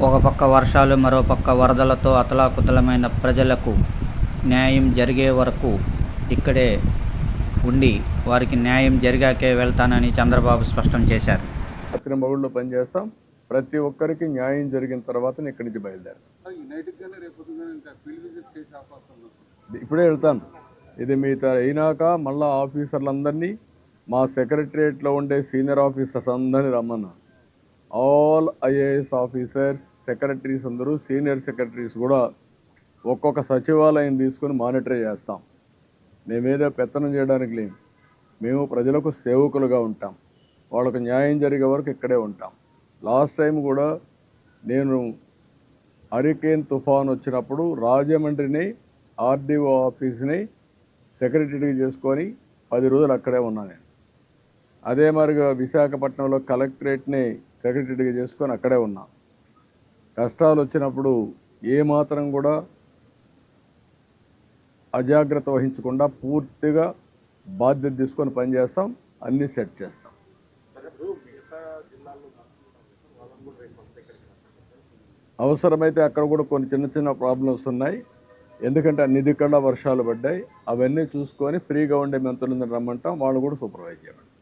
వర్షాలు మరోపక్క వరదలతో అతలాకుతలమైన ప్రజలకు న్యాయం జరిగే వరకు ఇక్కడే ఉండి వారికి న్యాయం జరిగాకే వెళ్తానని చంద్రబాబు స్పష్టం చేశారు. మగుళ్ళు పనిచేస్తాం. ప్రతి ఒక్కరికి న్యాయం జరిగిన తర్వాత ఇక్కడి నుంచి బయలుదేరాం. ఇప్పుడే వెళ్తాను. ఇది మిగతా అయినాక మళ్ళా ఆఫీసర్లందరినీ మా సెక్రటరియట్లో ఉండే సీనియర్ ఆఫీసర్స్ అందరినీ రమ్మన్నా ఆల్ ఐఏఎస్ ఆఫీసర్స్ సెక్రటరీస్ అందరూ సీనియర్ సెక్రటరీస్ కూడా ఒక్కొక్క సచివాలయం తీసుకుని మానిటర్ చేస్తాం. మేమేదో పెత్తనం చేయడానికి లేము మేము ప్రజలకు సేవకులుగా ఉంటాం. వాళ్ళకు న్యాయం జరిగే వరకు ఇక్కడే ఉంటాం. లాస్ట్ టైం కూడా నేను హరికేన్ తుఫాన్ వచ్చినప్పుడు రాజమండ్రిని ఆర్డీఓ ఆఫీస్ని సెక్రటరీ చేసుకొని పది రోజులు అక్కడే ఉన్నాను నేను. అదే మరిగా విశాఖపట్నంలో కలెక్టరేట్ని సెక్రటరీగా చేసుకొని అక్కడే ఉన్నా. కష్టాలు వచ్చినప్పుడు ఏ మాత్రం కూడా అజాగ్రత్త వహించకుండా పూర్తిగా బాధ్యత తీసుకొని పనిచేస్తాం అన్నీ సెట్ చేస్తాం. అవసరమైతే అక్కడ కూడా కొన్ని చిన్న చిన్న ప్రాబ్లమ్స్ ఉన్నాయి. ఎందుకంటే అన్ని దిక్కల వర్షాలు పడ్డాయి. అవన్నీ చూసుకొని ఫ్రీగా ఉండే మెంతులు రమ్మంటాం. వాళ్ళు కూడా సూపర్వైజ్ చేయమంటాం